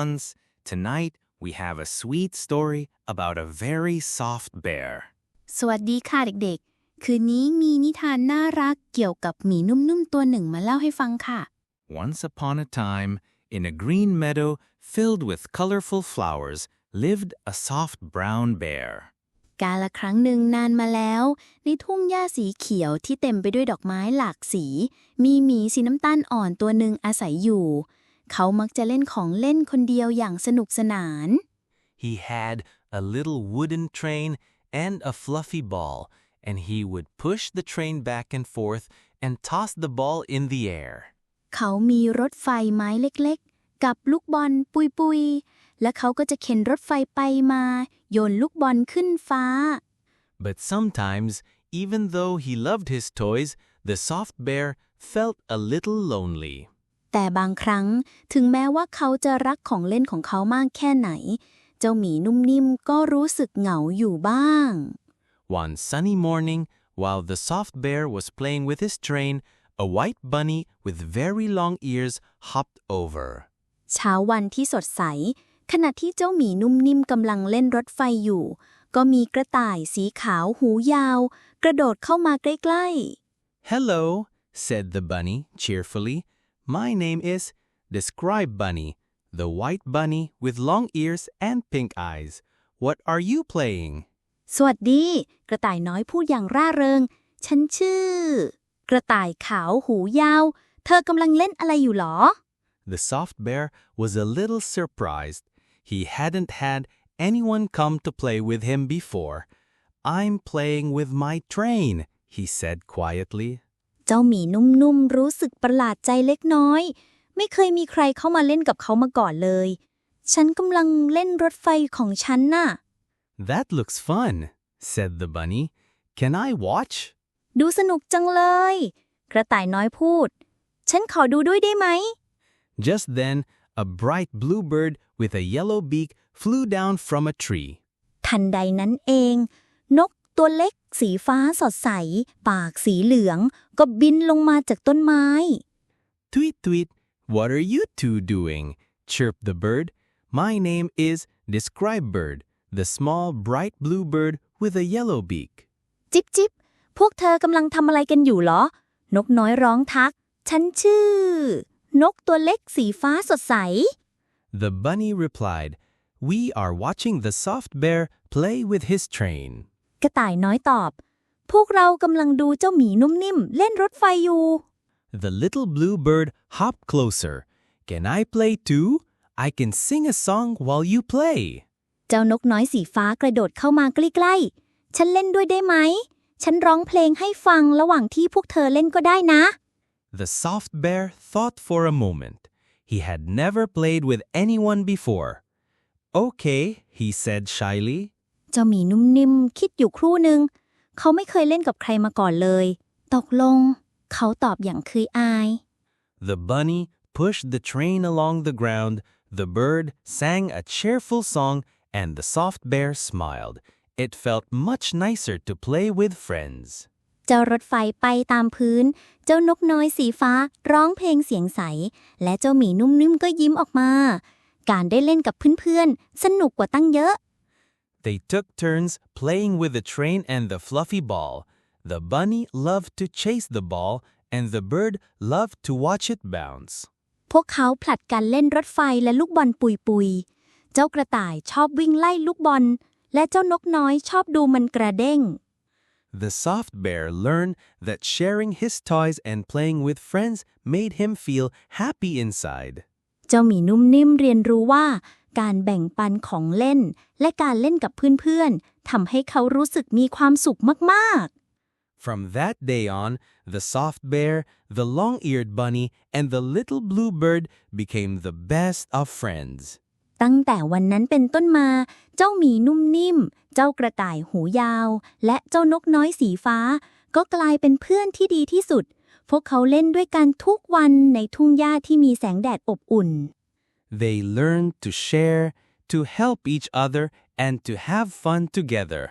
ones. Tonight, we have a sweet story about a very soft bear. สวัสดีค่ะเด็กๆ คืนนี้มีนิทานน่ารักเกี่ยวกับหมีนุ่มๆตัวหนึ่งมาเล่าให้ฟังค่ะ Once upon a time, in a green meadow filled with colorful flowers, lived a soft brown bear. กาละครั้งหนึ่งนานมาแล้ว ในทุ่งหญ้าสีเขียวที่เต็มไปด้วยดอกไม้หลากสี มีหมีสีน้ำตาลอ่อนตัวหนึ่งอาศัยอยู่ เขามักจะเล่นของเล่นคนเดียวอย่างสนุกสนาน He had a little wooden train and a fluffy ball, and he would push the train back and forth and toss the ball in the air. เขามีรถไฟไม้เล็กๆ กับลูกบอลปุยๆ และเขาก็จะเข็นรถไฟไปมา โยนลูกบอลขึ้นฟ้า But sometimes, even though he loved his toys, the soft bear felt a little lonely. แต่บางครั้งถึงแม้ว่าเขาจะรักของเล่นของเขามากแค่ไหน เจ้าหมีนุ่มนิ่มก็รู้สึกเหงาอยู่บ้าง One sunny morning, while the soft bear was playing with his train, a white bunny with very long ears hopped over. เช้าวันที่สดใส ขณะที่เจ้าหมีนุ่มนิ่มกำลังเล่นรถไฟอยู่ ก็มีกระต่ายสีขาวหูยาว กระโดดเข้ามาใกล้ Hello, said the bunny cheerfully. My name is Describe Bunny, the white bunny with long ears and pink eyes. What are you playing? ๆ สวัสดี กระต่ายน้อยพูดอย่างร่าเริง ฉันชื่อ กระต่ายขาวหูยาว เธอกำลังเล่นอะไรอยู่หรอ The soft bear was a little surprised. He hadn't had anyone come to play with him before. I'm playing with my train, he said quietly. เจ้าหมีนุ่มๆรู้สึกประหลาดใจเล็กน้อย ไม่เคยมีใครเข้ามาเล่นกับเขามาก่อนเลย ฉันกำลังเล่นรถไฟของฉันน่ะ That looks fun, said the bunny. Can I watch? ดูสนุกจังเลย กระต่ายน้อยพูด ฉันขอดูด้วยได้ไหม Just then, a bright blue bird with a yellow beak flew down from a tree. ทันใดนั้นเอง นก ตัวเล็กสีฟ้าสดใส ปากสีเหลือง ก็บินลงมาจากต้นไม้ Tweet, tweet, what are you two doing? chirped the bird. My name is Describe Bird, the small bright blue bird with a yellow beak. จิบจิบพวกเธอกำลังทำอะไรกันอยู่เหรอ นกน้อยร้องทัก ฉันชื่อ นกตัวเล็กสีฟ้าสดใส The bunny replied, We are watching the soft bear play with his train. กระต่ายน้อยตอบ พวกเรากำลังดูเจ้าหมีนุ่มนิ่มเล่นรถไฟอยู่ The little blue bird hopped closer. Can I play too? I can sing a song while you play. เจ้านกน้อยสีฟ้ากระโดดเข้ามาใกล้ๆ ฉันเล่นด้วยได้ไหม ฉันร้องเพลงให้ฟังระหว่างที่พวกเธอเล่นก็ได้นะ The soft bear thought for a moment. He had never played with anyone before. Okay, he said shyly. เจ้าหมีนุ่มนิ่มคิดอยู่ครู่หนึ่งเขาไม่เคยเล่นกับใครมาก่อนเลย ตกลง เขาตอบอย่างคืยอาย The bunny pushed the train along the ground, the bird sang a cheerful song, and the soft bear smiled. It felt much nicer to play with friends. เจ้ารถไฟไปตามพื้น เจ้านกน้อยสีฟ้าร้องเพลงเสียงใส และเจ้าหมีนุ่มนิ่มก็ยิ้มออกมา การได้เล่นกับเพื่อนๆ สนุกกว่าตั้งเยอะ They took turns playing with the train and the fluffy ball. The bunny loved to chase the ball, and the bird loved to watch it bounce. พวกเขาผลัดกันเล่นรถไฟและลูกบอลปุยปุยๆเจ้ากระต่ายชอบวิ่งไล่ลูกบอล และเจ้านกน้อยชอบดูมันกระเด้ง The soft bear learned that sharing his toys and playing with friends made him feel happy inside. เจ้าหมีนุ่มนิ่มเรียนรู้ว่า การแบ่งปันของเล่น และการเล่นกับเพื่อนๆทำให้เขารู้สึกมีความสุขมากๆ From that day on, the soft bear, the long-eared bunny, and the little blue bird became the best of friends. ตั้งแต่วันนั้นเป็นต้นมา เจ้าหมีนุ่มนิ่ม เจ้ากระต่ายหูยาว และเจ้านกน้อยสีฟ้า ก็กลายเป็นเพื่อนที่ดีที่สุด พวกเขาเล่นด้วยกันทุกวันในทุ่งหญ้าที่มีแสงแดดอบอุ่น They learned to share, to help each other, and to have fun together.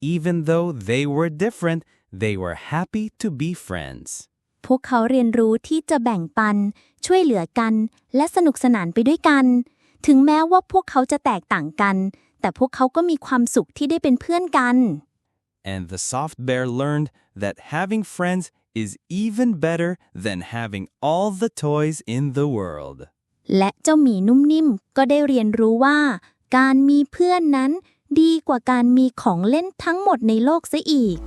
Even though they were different, they were happy to be friends. พวกเขาเรียนรู้ที่จะแบ่งปัน ช่วยเหลือกัน และสนุกสนานไปด้วยกัน ถึงแม้ว่าพวกเขาจะแตกต่างกัน แต่พวกเขาก็มีความสุขที่ได้เป็นเพื่อนกัน And the soft bear learned that having friends is even better than having all the toys in the world. และเจ้าหมีนุ่มนิ่มก็ได้เรียนรู้ว่า การมีเพื่อนนั้นดีกว่าการมีของเล่นทั้งหมดในโลกซะอีก